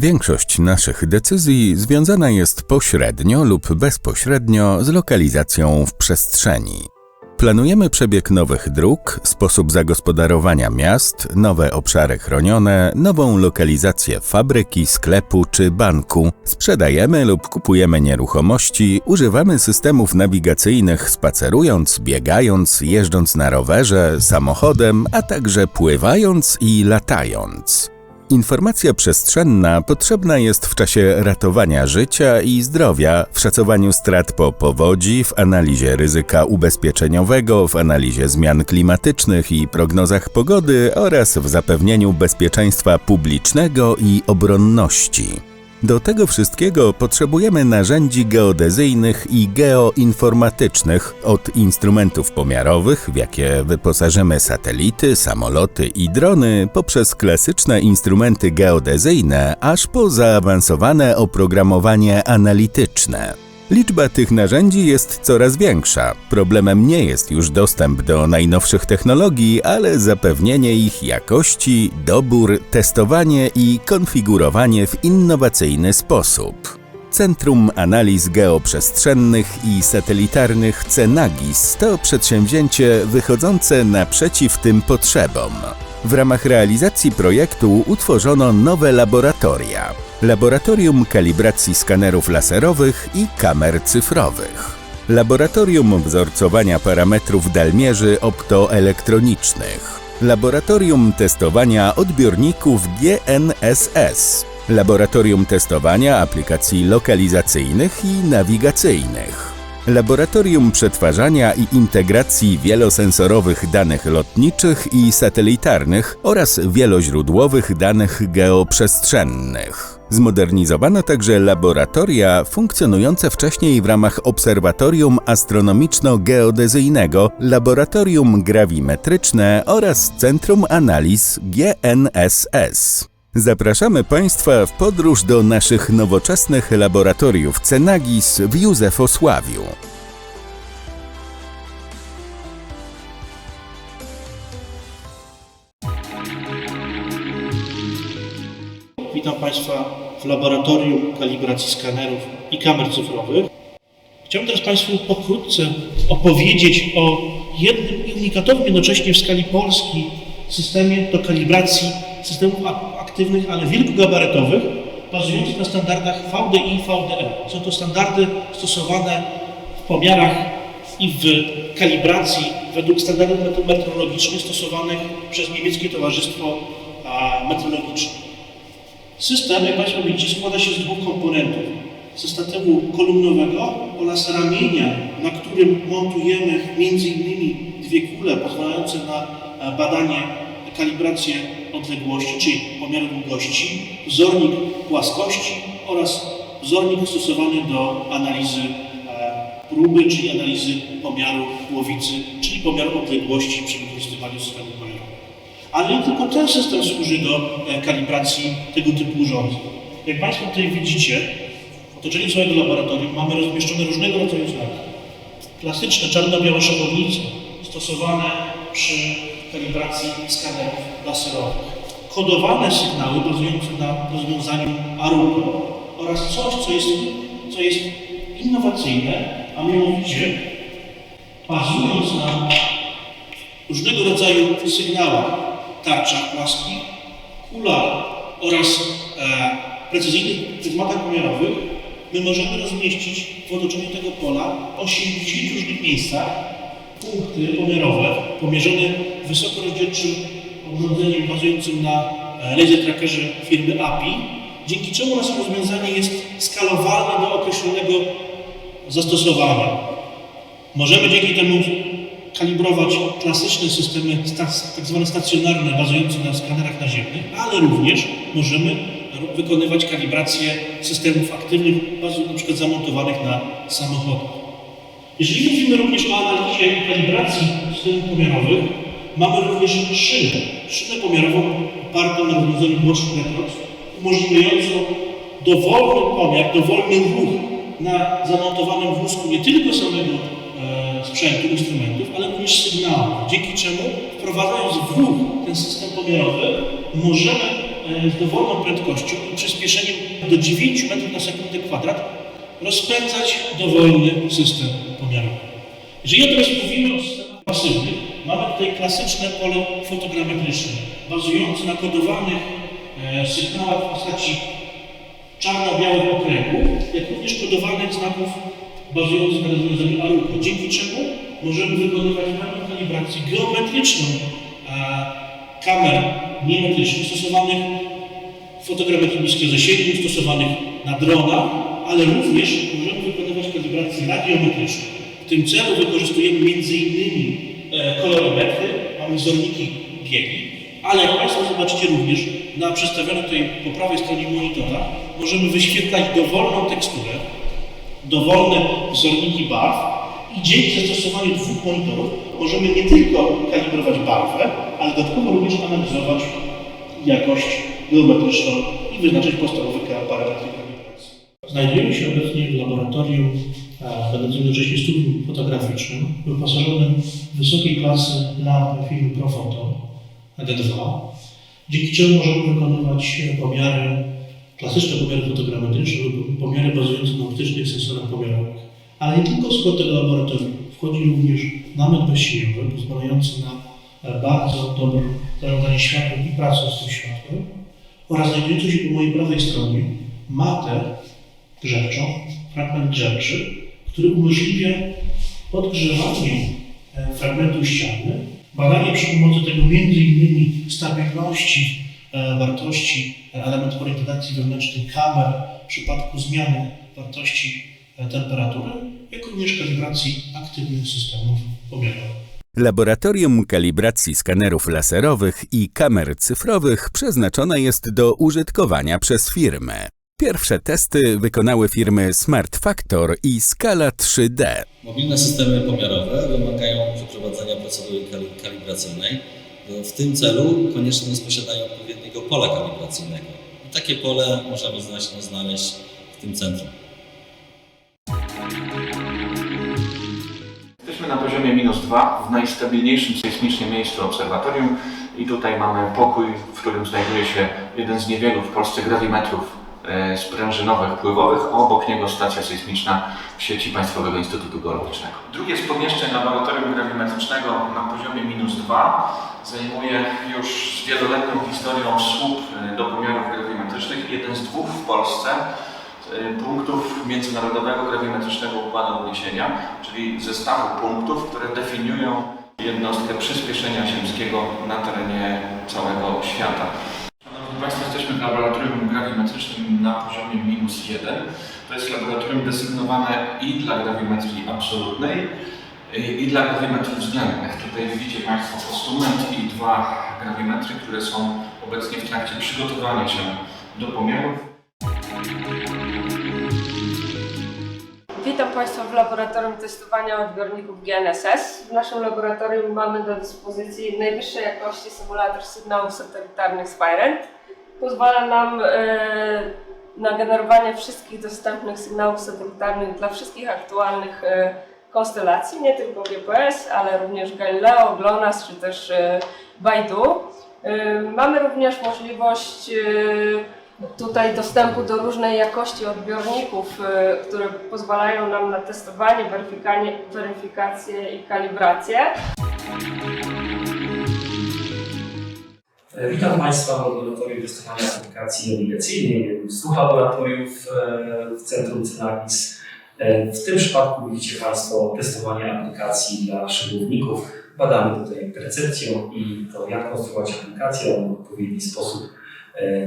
Większość naszych decyzji związana jest pośrednio lub bezpośrednio z lokalizacją w przestrzeni. Planujemy przebieg nowych dróg, sposób zagospodarowania miast, nowe obszary chronione, nową lokalizację fabryki, sklepu czy banku. Sprzedajemy lub kupujemy nieruchomości, używamy systemów nawigacyjnych spacerując, biegając, jeżdżąc na rowerze, samochodem, a także pływając i latając. Informacja przestrzenna potrzebna jest w czasie ratowania życia i zdrowia, w szacowaniu strat po powodzi, w analizie ryzyka ubezpieczeniowego, w analizie zmian klimatycznych i prognozach pogody oraz w zapewnieniu bezpieczeństwa publicznego i obronności. Do tego wszystkiego potrzebujemy narzędzi geodezyjnych i geoinformatycznych, od instrumentów pomiarowych, w jakie wyposażymy satelity, samoloty i drony, poprzez klasyczne instrumenty geodezyjne, aż po zaawansowane oprogramowanie analityczne. Liczba tych narzędzi jest coraz większa. Problemem nie jest już dostęp do najnowszych technologii, ale zapewnienie ich jakości, dobór, testowanie i konfigurowanie w innowacyjny sposób. Centrum Analiz Geoprzestrzennych i Satelitarnych CENAGIS to przedsięwzięcie wychodzące naprzeciw tym potrzebom. W ramach realizacji projektu utworzono nowe laboratoria. Laboratorium Kalibracji Skanerów Laserowych i Kamer Cyfrowych. Laboratorium Wzorcowania Parametrów Dalmierzy Optoelektronicznych. Laboratorium Testowania Odbiorników GNSS. Laboratorium Testowania Aplikacji Lokalizacyjnych i Nawigacyjnych. Laboratorium Przetwarzania i Integracji Wielosensorowych Danych Lotniczych i Satelitarnych oraz Wieloźródłowych Danych Geoprzestrzennych. Zmodernizowano także laboratoria funkcjonujące wcześniej w ramach Obserwatorium Astronomiczno-Geodezyjnego, Laboratorium Grawimetryczne oraz Centrum Analiz GNSS. Zapraszamy Państwa w podróż do naszych nowoczesnych laboratoriów Cenagis w Józefosławiu. Witam Państwa w laboratorium kalibracji skanerów i kamer cyfrowych. Chciałbym teraz Państwu pokrótce opowiedzieć o jednym unikatowym jednocześnie w skali Polski systemie do kalibracji systemów ak- aktywnych, ale wielkogabarytowych, bazujących na standardach VDI i VDE. Są to standardy stosowane w pomiarach i w kalibracji według standardów meteorologicznych stosowanych przez niemieckie Towarzystwo a, Meteorologiczne. System, jak Państwo widzicie, składa się z dwóch komponentów. Systemu kolumnowego oraz ramienia, na którym montujemy m.in. dwie kule pozwalające na e, badanie, kalibrację odległości, czyli pomiar długości, wzornik płaskości oraz wzornik stosowany do analizy e, próby, czyli analizy pomiaru głowicy, czyli pomiaru odległości przy wykorzystywaniu systemu. Ale nie tylko ten system służy do e, kalibracji tego typu urządzeń. Jak Państwo tutaj widzicie, w otoczeniu całego laboratorium mamy rozmieszczone różnego rodzaju znaki. Klasyczne czarno-białe szachownice stosowane przy kalibracji skanerów laserowych. Kodowane sygnały bazujące na rozwiązaniu Aruba oraz coś, co jest, co jest innowacyjne, a mianowicie bazując na różnego rodzaju sygnałach, tarczach płaskich, kulach oraz e, precyzyjnych pryzmatach pomiarowych, my możemy rozmieścić w otoczeniu tego pola 80 różnych miejscach punkty pomiarowe pomierzone wysokorozdzielczym urządzeniem bazującym na e, laser trackerze firmy API, dzięki czemu nasze rozwiązanie jest skalowalne do określonego zastosowania. Możemy dzięki temu kalibrować klasyczne systemy, tak zwane stacjonarne, bazujące na skanerach naziemnych, ale również możemy wykonywać kalibrację systemów aktywnych, na przykład zamontowanych na samochodach. Jeżeli mówimy również o analizie i kalibracji systemów pomiarowych, mamy również szynę, szynę pomiarową opartą na rozwiązaniu Bosch Retrox, umożliwiającą dowolny pomiar, dowolny ruch na zamontowanym wózku nie tylko samego sprzętu, instrumentów, ale również sygnałów, dzięki czemu wprowadzając w ruch ten system pomiarowy możemy e, z dowolną prędkością i przyspieszeniem do 9 metrów na sekundę kwadrat rozpędzać dowolny system pomiarowy. Jeżeli teraz mówimy o systemach pasywnych, mamy tutaj klasyczne pole fotogrametryczne, bazujące na kodowanych e, sygnałach w postaci czarno-białych okręgów, jak również kodowanych znaków bazujących na rozwiązaniu ARUCO, dzięki czemu możemy wykonywać pełną kalibrację geometryczną e, kamer niemetrycznych stosowanych w fotogrammetrii niskiego zasięgu, stosowanych na dronach, ale również możemy wykonywać kalibrację radiometryczną. W tym celu wykorzystujemy m.in. e, kolorometry, mamy wzorniki biegi, ale jak Państwo zobaczycie również na przedstawionej tutaj po prawej stronie monitora możemy wyświetlać dowolną teksturę, dowolne wzorniki barw i dzięki zastosowaniu dwóch monitorów możemy nie tylko kalibrować barwę, ale dodatkowo również analizować jakość geometryczną i wyznaczyć podstawowe parametry kalibracji. Znajdujemy się obecnie w laboratorium e, będącym jednocześnie studium fotograficznym, wyposażonym w wysokiej klasy lampy filmu Profoto D2, dzięki czemu możemy wykonywać pomiary, klasyczne pomiary fotogrametryczne lub pomiary bazujące na optycznych sensorach pomiarowych. Ale nie tylko skład tego laboratorium. Wchodzi również namiot bezsieniowy, pozwalający na e, bardzo dobre zarządzanie światłem i pracę z tym światłem oraz znajdujący się po mojej prawej stronie matę grzewczą, fragment grzewczy, który umożliwia podgrzewanie e, fragmentu ściany, badanie przy pomocy tego m.in. stabilności wartości e, elementów orientacji wewnętrznej kamer w przypadku zmiany wartości e, temperatury, jak również kalibracji aktywnych systemów pomiarowych. Laboratorium kalibracji skanerów laserowych i kamer cyfrowych przeznaczone jest do użytkowania przez firmę. Pierwsze testy wykonały firmy Smart Factor i Scala 3D. Mobilne systemy pomiarowe wymagają przeprowadzenia procedury kali- kalibracyjnej. W tym celu konieczne jest posiadanie odpowiedniego pola kalibracyjnego. I takie pole możemy znaleźć, znaleźć w tym centrum. Jesteśmy na poziomie minus 2 w najstabilniejszym sejsmicznie miejscu obserwatorium i tutaj mamy pokój, w którym znajduje się jeden z niewielu w Polsce grawimetrów e, sprężynowych, pływowych, a obok niego stacja sejsmiczna w sieci Państwowego Instytutu Geologicznego. Drugie z pomieszczeń laboratorium grawimetrycznego na poziomie minus 2 zajmuje już z wieloletnią historią słup e, do pomiarów grawimetrycznych, jeden z dwóch w Polsce y, punktów Międzynarodowego Grawimetrycznego Układu Odniesienia, czyli zestawu punktów, które definiują jednostkę przyspieszenia ziemskiego na terenie całego świata. Państwo, jesteśmy w laboratorium grawimetrycznym na poziomie minus 1. To jest laboratorium desygnowane i dla grawimetrii absolutnej, i dla grawimetrów względnych. Tutaj widzicie Państwo postument i dwa grawimetry, które są obecnie w trakcie przygotowania się do pomiarów. Witam Państwa w laboratorium testowania odbiorników GNSS. W naszym laboratorium mamy do dyspozycji najwyższej jakości symulator sygnałów satelitarnych Spirent. Pozwala nam e, na generowanie wszystkich dostępnych sygnałów satelitarnych dla wszystkich aktualnych e, konstelacji, nie tylko GPS, ale również Galileo, GLONASS czy też e, Baidu. Mamy również możliwość tutaj dostępu do różnej jakości odbiorników, które pozwalają nam na testowanie, weryfikację i kalibrację. E, Witam Państwa w laboratorium testowania aplikacji nawigacyjnej, jednym z dwóch laboratoriów e, w Centrum Cynagis. E, W tym przypadku widzicie Państwo testowanie aplikacji dla szybowników. Badamy tutaj percepcję i to, jak konstruować aplikację, aby w odpowiedni sposób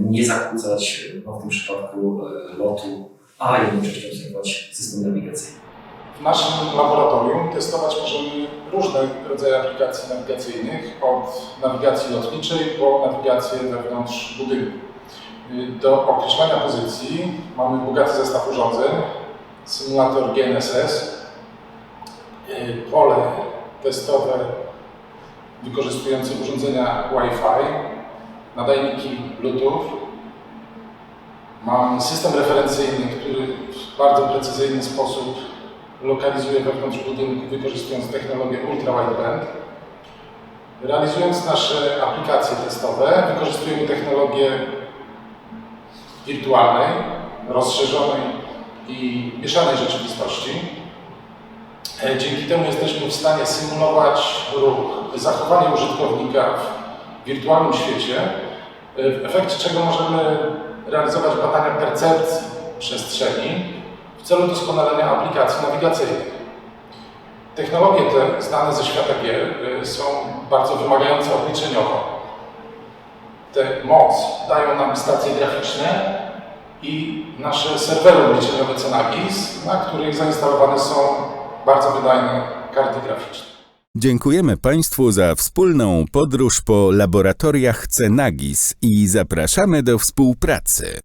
nie zakłócać, no w tym przypadku, lotu, a jednocześnie obserwować system nawigacyjny. W naszym laboratorium testować możemy różne rodzaje aplikacji nawigacyjnych, od nawigacji lotniczej po nawigację wewnątrz budynku. Do określania pozycji mamy bogaty zestaw urządzeń, symulator GNSS, y, pole testowe wykorzystujące urządzenia Wi-Fi, nadajniki Bluetooth. Mam system referencyjny, który w bardzo precyzyjny sposób lokalizuje wewnątrz budynku, wykorzystując technologię Ultra Wideband. Realizując nasze aplikacje testowe, wykorzystujemy technologię wirtualnej, rozszerzonej i mieszanej rzeczywistości. E, Dzięki temu jesteśmy w stanie symulować ruch, zachowanie użytkownika w wirtualnym świecie, e, w efekcie czego możemy realizować badania percepcji przestrzeni w celu doskonalenia aplikacji nawigacyjnych. Technologie te, znane ze świata gier, y, są bardzo wymagające obliczeniowo. Te moc dają nam stacje graficzne i nasze serwery obliczeniowe Cenagis, na których zainstalowane są bardzo wydajne karty graficzne. Dziękujemy Państwu za wspólną podróż po laboratoriach Cenagis i zapraszamy do współpracy.